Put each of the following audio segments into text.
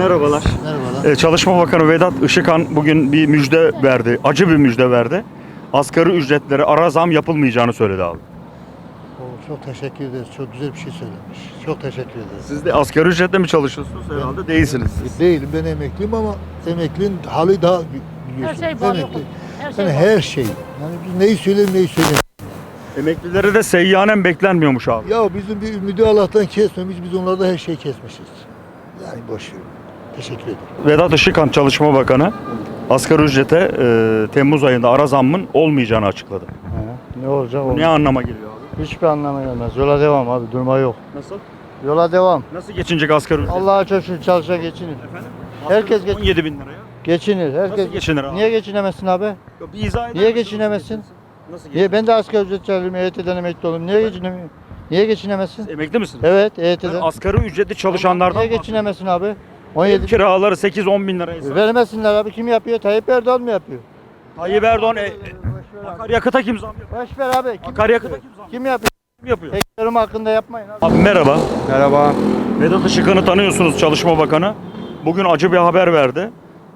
Merhabalar. Merhabalar. Ee, Çalışma Bakanı Vedat Işıkhan bugün bir müjde verdi. Acı bir müjde verdi. Asgari ücretlere ara zam yapılmayacağını söyledi abi. Oo, çok teşekkür ederiz. Çok güzel bir şey söylemiş. Çok teşekkür ederiz. Siz de asgari ücretle mi çalışıyorsunuz? Herhalde değilsiniz. siz. Değilim ben emekliyim ama emeklinin hali daha bi- Her şey bağlı. Emekli. Her şey Yani her şey. Yani biz neyi söyleyelim neyi söyleyelim. Emeklilere de seyyanen beklenmiyormuş abi. Ya bizim bir ümidi Allah'tan kesmemiş. Biz onlarda her şeyi kesmişiz. Yani boş ver. Teşekkür ederim. Vedat Işıkhan Çalışma Bakanı asgari ücrete e, Temmuz ayında ara zammın olmayacağını açıkladı. He, Ne olacak Bu ne anlama geliyor abi? Hiçbir anlamı gelmez. Yola devam abi. Durma yok. Nasıl? Yola devam. Nasıl geçinecek asgari ücret? Allah'a çok şükür çalışa geçinir. Efendim? Herkes geç- 17 bin liraya. Geçinir. Herkes. Nasıl geçinir abi? Niye geçinemezsin abi? Ya Bir izah eder Niye geçinemezsin? Nasıl Niye? Ben de asgari ücret çalışıyorum. EYT'den emekli oldum. Niye geçinemiyorum? Niye geçinemezsin? Emekli misiniz? Evet Ben EYT'den. asgari ücretli çalışanlardan Niye geçinemezsin abi? 17 Kiraları 8-10 bin liraya. Vermesinler abi. Kim yapıyor? Tayyip Erdoğan mı yapıyor? Tayyip Erdoğan e, e, akaryakıta kim zam yapıyor? Boş ver abi. Kim Akaryakıta yapıyor? kim zam Kim yapıyor? Kim yapıyor? Teklerim hakkında yapmayın abi. Abi merhaba. Merhaba. Vedat Işıkhan'ı tanıyorsunuz Çalışma Bakanı. Bugün acı bir haber verdi.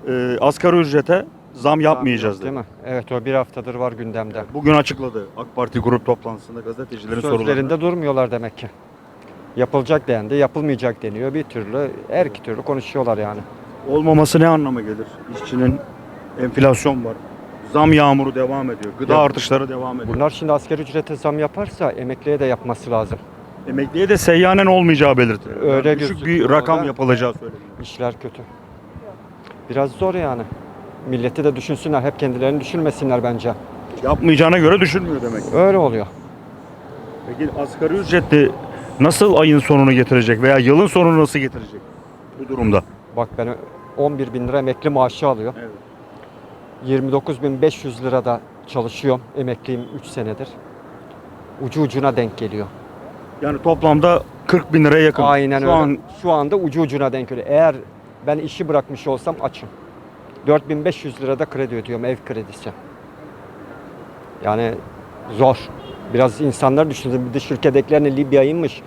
Ee, asgari ücrete zam yapmayacağız Değil dedi. mi? Evet o bir haftadır var gündemde. Bugün açıkladı AK Parti grup toplantısında gazetecilerin sorularında. Sözlerinde durmuyorlar demek ki. Yapılacak dendi, yapılmayacak deniyor. Bir türlü, her iki türlü konuşuyorlar yani. Olmaması ne anlama gelir? İşçinin enflasyon var. Zam yağmuru devam ediyor. Gıda Ya- artışları devam ediyor. Bunlar şimdi asgari ücrete zam yaparsa emekliye de yapması lazım. Emekliye de seyyanen olmayacağı belirtiliyor. Öyle Yani düşük bir gözüküyor rakam yapılacağı söyleniyor. İşler kötü. Biraz zor yani. Milleti de düşünsünler, hep kendilerini düşünmesinler bence. Yapmayacağına göre düşünmüyor demek. Öyle oluyor. Peki asgari ücretli nasıl ayın sonunu getirecek veya yılın sonunu nasıl getirecek bu durumda? Bak ben 11 bin lira emekli maaşı alıyor. Evet. 29.500 lirada çalışıyorum. Emekliyim 3 senedir. Ucu ucuna denk geliyor. Yani toplamda 40 bin liraya yakın. Aynen Şu öyle. an Şu anda ucu ucuna denk geliyor. Eğer ben işi bırakmış olsam açım. 4500 lirada kredi ödüyorum ev kredisi. Yani zor. Biraz insanlar düşünsün. Bir de şirketdekilerini Libya'ymış,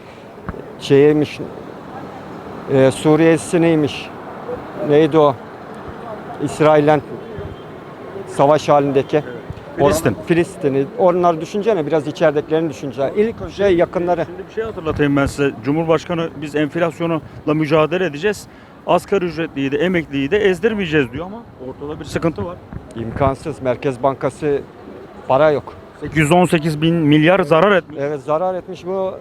şeymiş, e, Suriye'si neymiş, neydi o? İsrail'den savaş halindeki. Filistin. Filistin'i. Onları düşünce biraz içeridekilerini düşünce. İlk önce yakınları. Şimdi bir şey hatırlatayım ben size. Cumhurbaşkanı biz enflasyonla mücadele edeceğiz. Asgari ücretliyi de emekliyi de ezdirmeyeceğiz diyor ama ortada bir sıkıntı var. İmkansız. Merkez Bankası para yok. 818 bin milyar zarar etmiş. Evet zarar etmiş bu.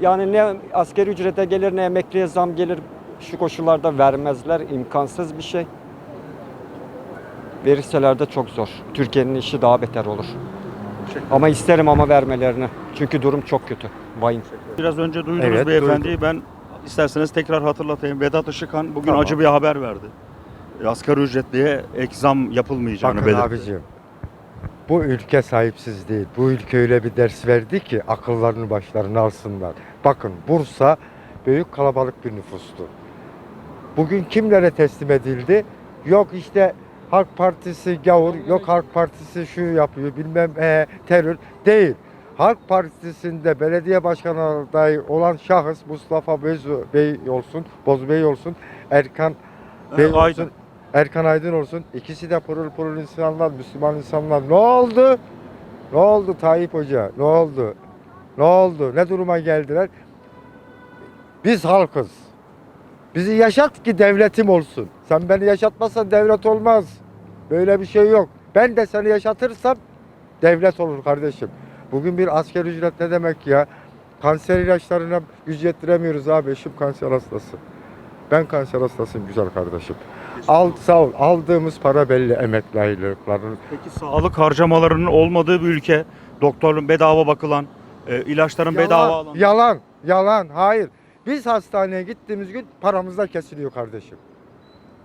Yani ne askeri ücrete gelir ne emekliye zam gelir. Şu koşullarda vermezler. imkansız bir şey. Verirseler de çok zor. Türkiye'nin işi daha beter olur. Ama isterim ama vermelerini. Çünkü durum çok kötü. Vahim. Biraz önce duydunuz Evet, beyefendiyi. Ben isterseniz tekrar hatırlatayım. Vedat Işıkhan bugün Tamam. acı bir haber verdi. E, Asgari ücretliye ek zam yapılmayacağını Bakın belirtti. abicim. Bu ülke sahipsiz değil. Bu ülke öyle bir ders verdi ki akıllarını başlarına alsınlar. Bakın Bursa büyük kalabalık bir nüfustu. Bugün kimlere teslim edildi? Yok işte Halk Partisi gavur, yok Halk Partisi şu yapıyor bilmem e, terör değil. Halk Partisi'nde belediye başkanı adayı olan şahıs Mustafa Bezu Bey olsun, Boz Bey olsun, Erkan Bey Aydın. Erkan Aydın olsun. İkisi de pırıl pırıl insanlar, Müslüman insanlar. Ne oldu? Ne oldu Tayyip Hoca? Ne oldu? Ne oldu? Ne duruma geldiler? Biz halkız. Bizi yaşat ki devletim olsun. Sen beni yaşatmazsan devlet olmaz. Böyle bir şey yok. Ben de seni yaşatırsam devlet olur kardeşim. Bugün bir asker ücret ne demek ya? Kanser ilaçlarına güç yettiremiyoruz abi. Eşim kanser hastası. Ben kanser hastasıyım güzel kardeşim. Al, sağ ol. Aldığımız para belli emekli aylıklarının. Peki sağlık harcamalarının olmadığı bir ülke, doktorun bedava bakılan, e, ilaçların bedava alan. Yalan. Yalan. Hayır. Biz hastaneye gittiğimiz gün paramızda kesiliyor kardeşim.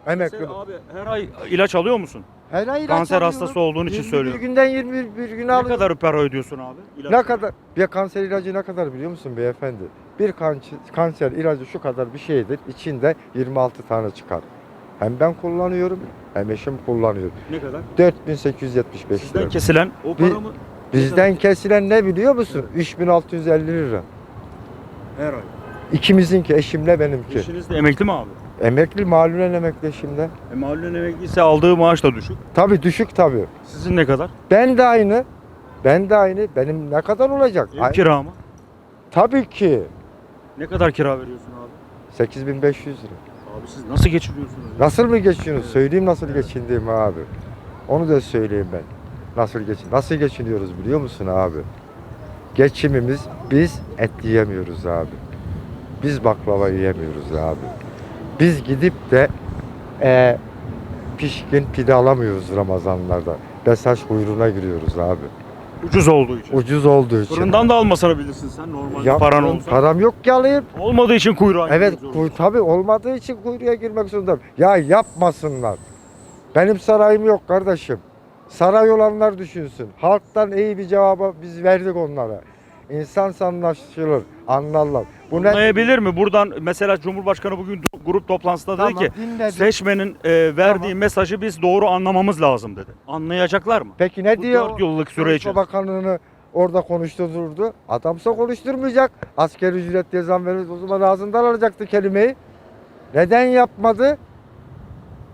Emekli. Sen abi her ay ilaç alıyor musun? Her ay ilaç Kanser alıyorum. hastası olduğun için 21 söylüyorum. günden 21 gün Ne kadar para ödüyorsun abi? İlaç Ne kadar? Bir kanser ilacı ne kadar biliyor musun beyefendi? Bir kanser, kanser ilacı şu kadar bir şeydir. İçinde 26 tane çıkar. Hem ben kullanıyorum hem eşim kullanıyor. Ne kadar? 4875 Sizden lira. kesilen o para mı? Bizden kesilen ne biliyor musun? 3650 lira. Her ay. İkimizinki eşimle benimki. Eşiniz de emekli mi abi? Emekli malulen emekli şimdi. E, mahallen emekliyse aldığı maaş da düşük. Tabii düşük tabii. Sizin ne kadar? Ben de aynı. Ben de aynı. Benim ne kadar olacak? Ev Ay- kira mı? Tabii ki. Ne kadar kira veriyorsun abi? 8500 lira. Abi siz nasıl geçiriyorsunuz? Nasıl mı geçiniyorsunuz? Söyleyeyim nasıl geçindiğimi abi. Onu da söyleyeyim ben. Nasıl geçin? Nasıl geçiniyoruz biliyor musun abi? Geçimimiz biz et yiyemiyoruz abi. Biz baklava yiyemiyoruz abi. Biz gidip de e, pişkin pide alamıyoruz Ramazanlarda. Mesaj kuyruğuna giriyoruz abi. Ucuz olduğu için. Ucuz olduğu için. Fırından da almasını bilirsin sen normal Ya, paran olsa. Param yok ki alayım. Olmadığı için kuyruğa Evet kuy, zorundasın. tabii olmadığı için kuyruğa girmek zorundayım. Ya yapmasınlar. Benim sarayım yok kardeşim. Saray olanlar düşünsün. Halktan iyi bir cevabı biz verdik onlara. İnsan anlaşılır, anlarlar. Bu ne? Anlayabilir mi? Buradan mesela Cumhurbaşkanı bugün grup toplantısında dedi Tamam, ki dinledim. seçmenin e, verdiği Tamam. mesajı biz doğru anlamamız lazım dedi. Anlayacaklar mı? Peki ne Bu diyor? dört yıllık süre Çalışma için. Bakanlığını orada konuşturdu. Adamsa konuşturmayacak. Asker ücret diye zam verir. O zaman ağzından alacaktı kelimeyi. Neden yapmadı?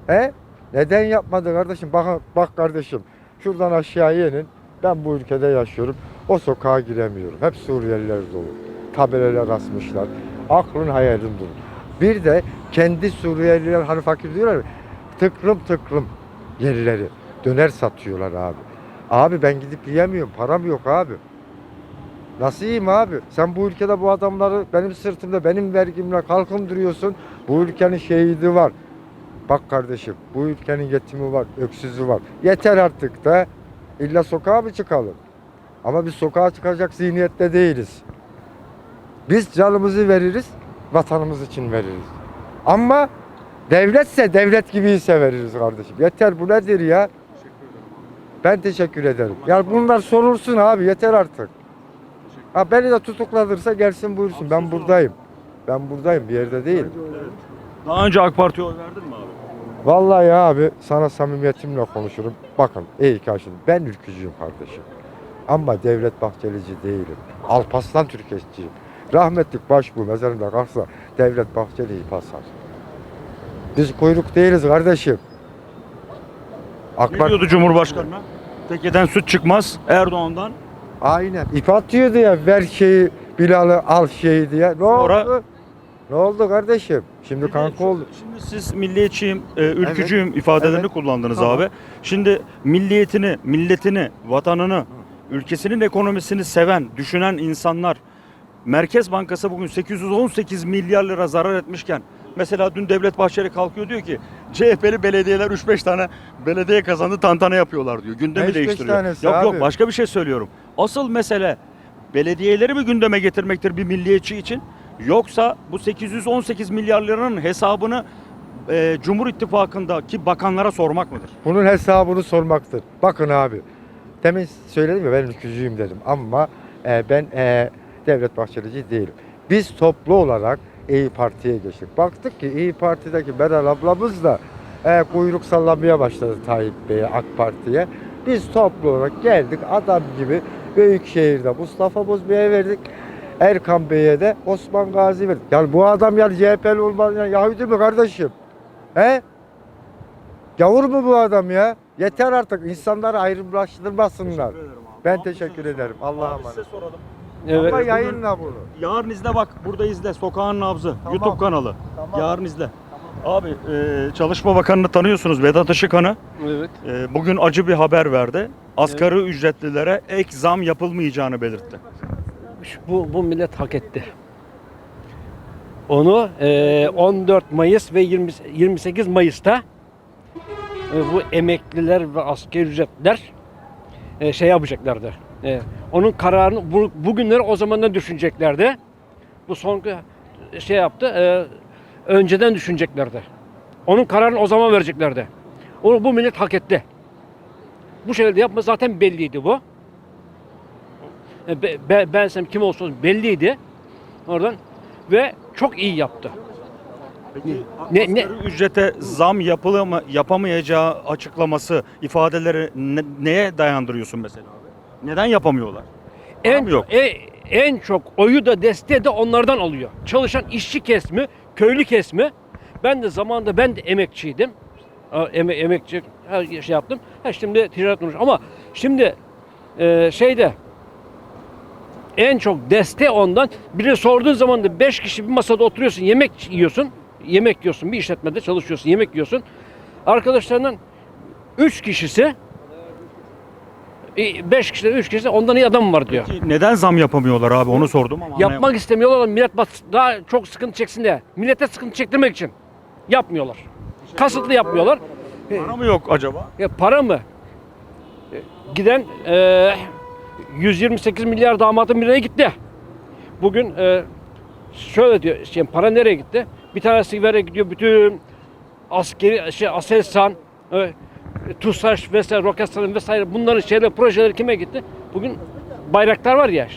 He? Neden yapmadı kardeşim? Bak, bak kardeşim. Şuradan aşağıya inin. Ben bu ülkede yaşıyorum. O sokağa giremiyorum. Hep Suriyeliler dolu. Tabelalar asmışlar. Aklın hayalin dolu. Bir de kendi Suriyeliler hani fakir diyorlar tıklım tıklım yerleri. Döner satıyorlar abi. Abi ben gidip yiyemiyorum. Param yok abi. Nasıl yiyeyim abi? Sen bu ülkede bu adamları benim sırtımda, benim vergimle kalkındırıyorsun. Bu ülkenin şehidi var. Bak kardeşim, bu ülkenin yetimi var, öksüzü var. Yeter artık da. İlla sokağa mı çıkalım? Ama biz sokağa çıkacak zihniyette değiliz. Biz canımızı veririz, vatanımız için veririz. Ama devletse devlet gibiyse veririz kardeşim. Yeter bu nedir ya? Ben teşekkür ederim. Ya bunlar sorulsun abi yeter artık. Ha beni de tutuklanırsa gelsin buyursun. Ben buradayım. Ben buradayım bir yerde değil. Daha önce AK Parti'ye oy verdin mi abi? Vallahi abi sana samimiyetimle konuşurum. Bakın iyi karşılığım. Ben ülkücüyüm kardeşim. Ama Devlet Bahçelici değilim. Alpaslan Türkeşçiyim. Rahmetlik başbuğ mezarında kalksa Devlet Bahçeli'yi basar. Biz kuyruk değiliz kardeşim. AK Ne Parti diyordu Cumhurbaşkanı'na? Tekeden süt çıkmaz Erdoğan'dan. aynen ip atıyordu ya ver şeyi Bilal'ı al şeyi diye. Ne Sonra- oldu? Ne oldu kardeşim? Şimdi kanka oldu. Şimdi siz milliyetçiyim, e, ülkücüyüm ifadelerini Evet. kullandınız Tamam. abi. Şimdi milliyetini, milletini, vatanını, ülkesinin ekonomisini seven, düşünen insanlar Merkez Bankası bugün 818 milyar lira zarar etmişken mesela dün Devlet Bahçeli kalkıyor diyor ki CHP'li belediyeler 3-5 tane belediye kazandı tantana yapıyorlar diyor. Gündemi değiştiriyor. tanesi Yok yok abi? başka bir şey söylüyorum. Asıl mesele belediyeleri mi gündeme getirmektir bir milliyetçi için? Yoksa bu 818 milyar liranın hesabını e, Cumhur İttifakı'ndaki bakanlara sormak mıdır? Bunun hesabını sormaktır. Bakın abi. Demin söyledim ya ben ülkücüyüm dedim ama e, ben e, Devlet Bahçelici değilim. Biz toplu olarak İyi Parti'ye geçtik. Baktık ki İyi Parti'deki Meral ablamız da e, kuyruk sallamaya başladı Tayyip Bey'e, AK Parti'ye. Biz toplu olarak geldik adam gibi Büyükşehir'de Mustafa Bozbey'e verdik. Erkan Bey'e de Osman Gazi verdik. Yani bu adam yani CHP'li olmaz. Yani Yahudi mi kardeşim? He? Gavur mu bu adam ya? Yeter artık insanları ayrımlaştırmasınlar. Ben teşekkür ederim. Allah'a Abi emanet. size soralım. Evet. Ama yayınla bunu. Yarın izle bak burada izle Sokağın Nabzı Tamam. YouTube kanalı. Tamam. Yarın izle. Abi e, Çalışma Bakanı'nı tanıyorsunuz Vedat Işıkhan'ı. Evet. E, bugün acı bir haber verdi. Asgari ücretlilere ek zam yapılmayacağını belirtti. bu, bu millet hak etti. Onu e, 14 Mayıs ve 20, 28 Mayıs'ta bu emekliler ve asgari ücretler e, şey yapacaklardı. E, onun kararını bu, bugünleri o zamandan düşüneceklerdi. Bu son şey yaptı. e, önceden düşüneceklerdi. Onun kararını o zaman vereceklerdi. Onu bu millet hak etti. Bu şekilde yapma zaten belliydi bu. E, Be, be, bensem kim olsun belliydi oradan ve çok iyi yaptı. Peki Ne- ne- ücrete zam yapılama, yapamayacağı açıklaması, ifadeleri ne- neye dayandırıyorsun mesela abi? Neden yapamıyorlar? En yok? e- en çok oyu da desteği de onlardan alıyor. Çalışan işçi kesimi, köylü kesimi Ben de zamanında ben de emekçiydim. Eme, emekçi her şey yaptım. Ha, şimdi ticaret uğraş- Ama şimdi e, şeyde en çok deste ondan. Biri sorduğun zaman da 5 kişi bir masada oturuyorsun, yemek yiyorsun. Yemek yiyorsun, bir işletmede çalışıyorsun, yemek yiyorsun. Arkadaşlarından 3 kişisi 5 kişiden 3 kişi ondan iyi adam var diyor. Ki Neden zam yapamıyorlar abi onu sordum ama Yapmak istemiyorlar millet bas- daha çok sıkıntı çeksin diye. Millete sıkıntı çektirmek için yapmıyorlar. Kasıtlı yapmıyorlar. Para mı yok acaba? Ya para mı? E, Giden e, 128 milyar damatın birine gitti. Bugün e, şöyle diyor, şey, para nereye gitti? Bir tanesi vere gidiyor bütün askeri, şey, Aselsan, e, TUSAŞ vesaire, Roketsan vesaire bunların şeyler, projeleri kime gitti? Bugün Bayraktar var ya,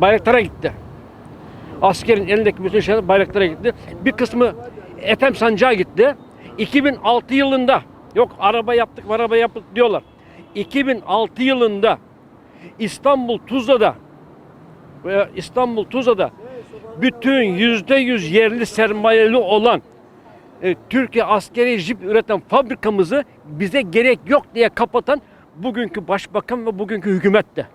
Bayraktar'a gitti. Askerin elindeki bütün şeyler Bayraktar'a gitti. Bir kısmı Ethem Sancağı gitti. 2006 yılında yok araba yaptık araba yaptık diyorlar. 2006 yılında İstanbul Tuzla'da veya İstanbul Tuzla'da bütün yüzde yüz yerli sermayeli olan e, Türkiye askeri jip üreten fabrikamızı bize gerek yok diye kapatan bugünkü başbakan ve bugünkü hükümetti.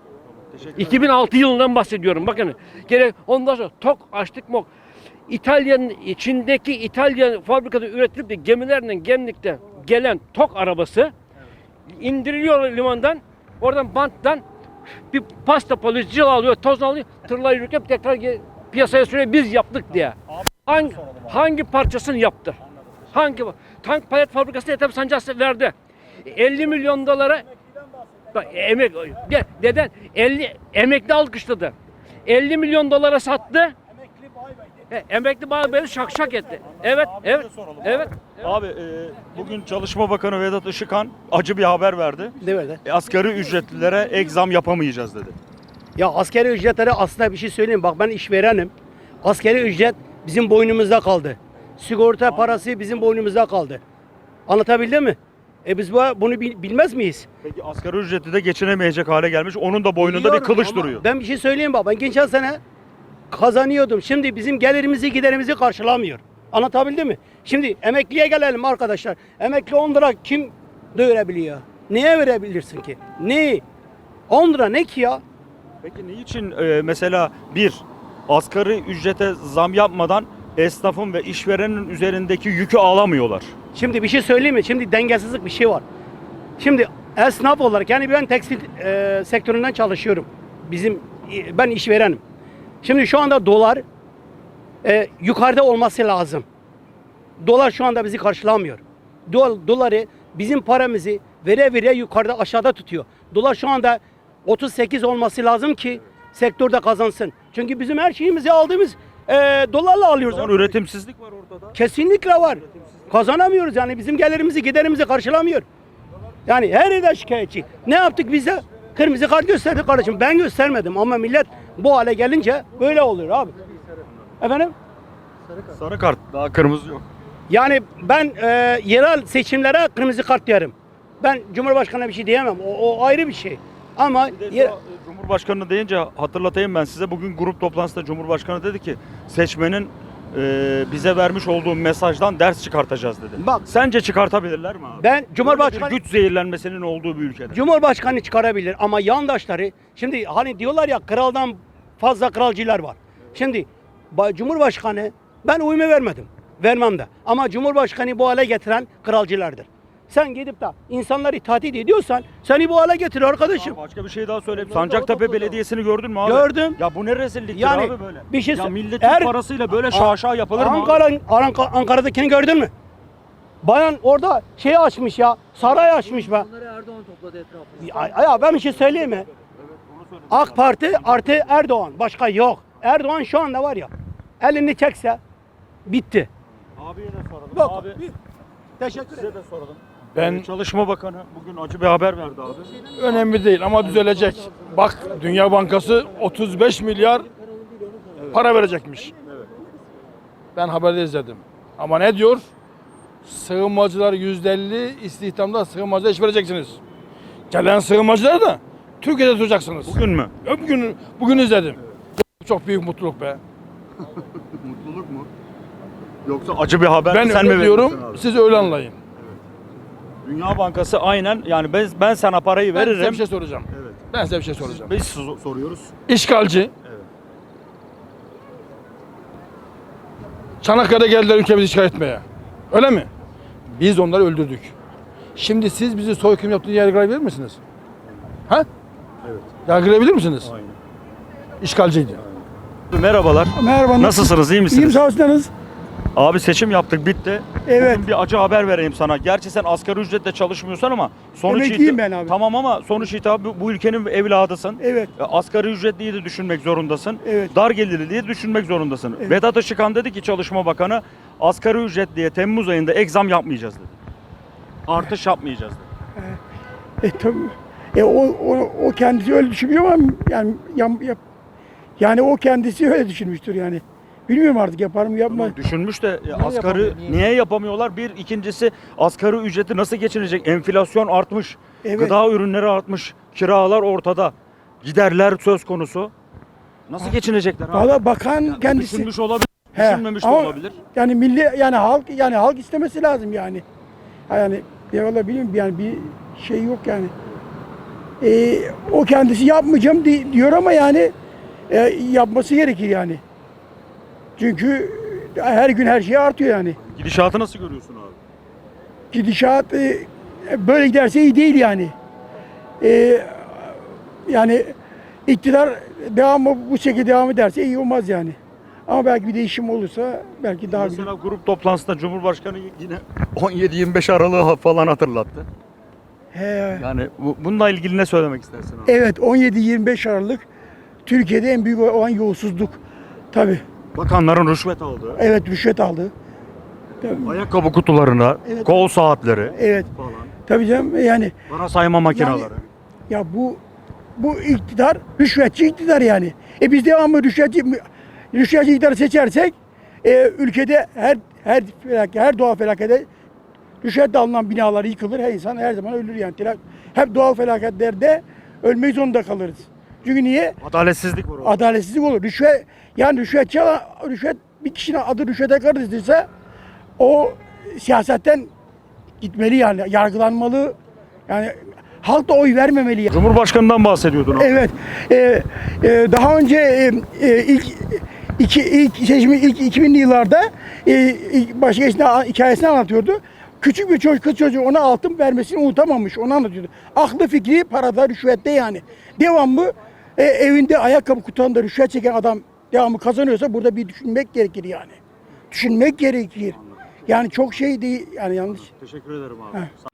2006 yılından bahsediyorum bakın. Gerek ondan sonra tok açtık mok. İtalya'nın içindeki İtalya fabrikada üretilip de gemilerle gemlikte gelen tok arabası indiriliyor limandan. Oradan banttan bir pasta polisi alıyor, toz alıyor, tırla yürürken tekrar piyasaya sürüyor biz yaptık diye. Hangi, hangi parçasını yaptı? Hangi tank palet fabrikası Ethem Sancaksı verdi. 50 milyon dolara Bak, emek de, deden 50 emekli alkışladı. 50 milyon dolara sattı. He, emekli bay beni şak şak etti. Evet, evet, evet. Abi e, bugün Çalışma Bakanı Vedat Işıkhan acı bir haber verdi. Ne böyle? E, asgari ücretlilere ek zam yapamayacağız dedi. Ya askeri ücretlere aslında bir şey söyleyeyim. Bak ben işverenim. Askeri ücret bizim boynumuzda kaldı. Sigorta parası bizim boynumuzda kaldı. Anlatabildim mi? E biz bu, bunu bil- bilmez miyiz? Peki asgari ücretli de geçinemeyecek hale gelmiş. Onun da boynunda bir Biliyorum kılıç ama duruyor. Ben bir şey söyleyeyim bak. Ben geçen sene kazanıyordum. Şimdi bizim gelirimizi giderimizi karşılamıyor. Anlatabildim mi? Şimdi emekliye gelelim arkadaşlar. Emekli 10 lira kim doyurabiliyor? Neye verebilirsin ki? Ne? 10 lira ne ki ya? Peki niçin e, mesela bir asgari ücrete zam yapmadan esnafın ve işverenin üzerindeki yükü alamıyorlar? Şimdi bir şey söyleyeyim mi? Şimdi dengesizlik bir şey var. Şimdi esnaf olarak yani ben tekstil e, sektöründen çalışıyorum. Bizim e, ben işverenim. Şimdi şu anda dolar e, yukarıda olması lazım. Dolar şu anda bizi karşılamıyor. Dolar, doları bizim paramızı vere vere yukarıda aşağıda tutuyor. Dolar şu anda 38 olması lazım ki sektörde kazansın. Çünkü bizim her şeyimizi aldığımız e, dolarla alıyoruz. Son üretimsizlik var ortada. Kesinlikle var. Kazanamıyoruz yani bizim gelirimizi giderimizi karşılamıyor. Yani her yerde şikayetçi. Ne yaptık biz de? Kırmızı kart gösterdik kardeşim. Ben göstermedim ama millet bu hale gelince böyle oluyor abi. Efendim? Sarı kart daha kırmızı yok. Yani ben e, yerel seçimlere kırmızı kart diyorum. Ben Cumhurbaşkanı'na bir şey diyemem. O, o ayrı bir şey. Ama yer- Cumhurbaşkanı deyince hatırlatayım ben size. Bugün grup toplantısında Cumhurbaşkanı dedi ki seçmenin e, bize vermiş olduğu mesajdan ders çıkartacağız dedi. Bak. Sence çıkartabilirler mi abi? ben Böyle Cumhurbaşkanı bir güç zehirlenmesinin olduğu bir ülkede. Cumhurbaşkanı çıkarabilir ama yandaşları şimdi hani diyorlar ya kraldan fazla kralcılar var. Şimdi ba- Cumhurbaşkanı ben uyumu vermedim. Vermem de. Ama Cumhurbaşkanı bu hale getiren kralcılardır. Sen gidip de insanları tahdit ediyorsan seni bu hale getir arkadaşım. Başka bir şey daha söyleyeyim. Sancaktepe Belediyesi'ni gördün mü abi? Gördüm. Ya bu ne rezilliktir Yani abi böyle? bir şey ya milletin Eğer- parasıyla böyle şaşa yapılır mı? abi? Ankara, Ankara, Ankara'dakini gördün mü? Bayan orada şey açmış ya, saray açmış be. Bunları Erdoğan topladı etrafına. Ya, ya ben bir şey söyleyeyim mi? AK Parti artı Erdoğan. Başka yok. Erdoğan şu anda var ya elini çekse bitti. Abiye de soralım. Yok. Abi Teşekkür ederim. size de soralım. Ben Ee, Çalışma Bakanı bugün acı bir haber verdi abi. önemli değil ama düzelecek. Bak Dünya Bankası 35 milyar para verecekmiş. Ben haberde izledim. Ama ne diyor? Sığınmacılar %50 istihdamda sığınmacılar iş vereceksiniz. Gelen sığınmacıları da Türkiye'de tutacaksınız. Bugün mü? Bugün, bugün izledim. Çok büyük mutluluk be. Mutluluk mu? Yoksa acı bir haber Ben sen mi öyle veriyorsun diyorum, abi? siz öyle anlayın. Dünya Bankası aynen yani ben, ben sana parayı Ben size veririm. bir şey soracağım. Evet. Ben size bir şey soracağım. Biz so- soruyoruz. İşgalci. Çanakkale'de geldiler ülkemizi işgal etmeye. Öyle mi? Biz onları öldürdük. Şimdi siz bizi soykırım yaptığını yargılayabilir misiniz? Ha? Evet. Yargılayabilir misiniz? Aynen. İşgalciydi. Merhabalar. Merhaba. Nasılsınız? iyi İyiyim misiniz? sağ olsunuz. Abi seçim yaptık bitti. Evet. Bugün bir acı haber vereyim sana. Gerçi sen asgari ücretle çalışmıyorsan ama sonuç Emekliyim ben abi. Tamam ama sonuç itibariyle bu- bu ülkenin evladısın. Evet. E, Asgari ücretliyi de düşünmek zorundasın. Evet. Dar gelirliliği düşünmek zorundasın. Evet. Vedat Işıkhan dedi ki Çalışma Bakanı asgari ücretliye Temmuz ayında ek zam yapmayacağız dedi. Artış yapmayacağız dedi. E, tabii. E, o, o, o kendisi öyle düşünmüyor ama yani yam- yap, yani o kendisi öyle düşünmüştür yani. Bilmiyorum artık yapar mı yapmaz. Ama düşünmüş de e, asgari niye? yapamıyorlar? Bir ikincisi asgari ücreti nasıl geçinecek? Enflasyon artmış. Evet. Gıda ürünleri artmış. Kiralar ortada. Giderler söz konusu. Nasıl geçinecekler abi? Valla bakan Yani kendisi Düşünmüş olabilir. He, Düşünmemiş ama- olabilir. yani milli yani halk yani halk istemesi lazım yani. Yani ya valla bilmiyorum yani bir şey yok yani. E, o kendisi yapmayacağım di- diyor ama yani e, yapması gerekir yani. Çünkü her gün her şey artıyor yani. Gidişatı nasıl görüyorsun abi? gidişat e, böyle giderse iyi değil yani. E, yani iktidar devamı bu şekilde devam ederse iyi olmaz yani. Ama belki bir değişim olursa belki daha. Mesela grup toplantısında Cumhurbaşkanı yine 17-25 Aralık'ı falan hatırlattı. He, Yani bu, bununla ilgili ne söylemek istersin abi? evet 17-25 Aralık Türkiye'de en büyük olan yolsuzluk. Tabii. Bakanların rüşvet aldığı, Evet rüşvet aldı. Ayakkabı kutularına, Evet. kol saatleri Evet. falan, Tabii canım yani para sayma makineleri. Ya bu bu iktidar rüşvetçi iktidar yani. E biz devamlı rüşvetçi rüşvetçi iktidarı seçersek e, ülkede her her felaket, her doğal felakete rüşvetle alınan binalar yıkılır. Her insan her zaman ölür yani. Hep doğal felaketlerde ölmek zorunda kalırız. Çünkü niye? Adaletsizlik var orada. Adaletsizlik olur. Rüşvet yani rüşvetçi alan, rüşvet bir kişinin adı rüşvete karıştıysa o siyasetten gitmeli yani yargılanmalı. Yani halk da oy vermemeli. yani. Cumhurbaşkanından bahsediyordun abi. Evet. Ee, e, daha önce e, e, ilk iki ilk seçimi ilk 2000'li yıllarda e, ilk başkasına hikayesini anlatıyordu. Küçük bir çocuk, kız çocuğu ona altın vermesini unutamamış. Onu anlatıyordu. Aklı fikri parada, rüşvette yani. Devamlı e, evinde ayakkabı kutularında rüşvet çeken adam devamlı kazanıyorsa burada bir düşünmek gerekir yani. Düşünmek gerekir. Yani çok şey değil yani yanlış. Teşekkür ederim abi.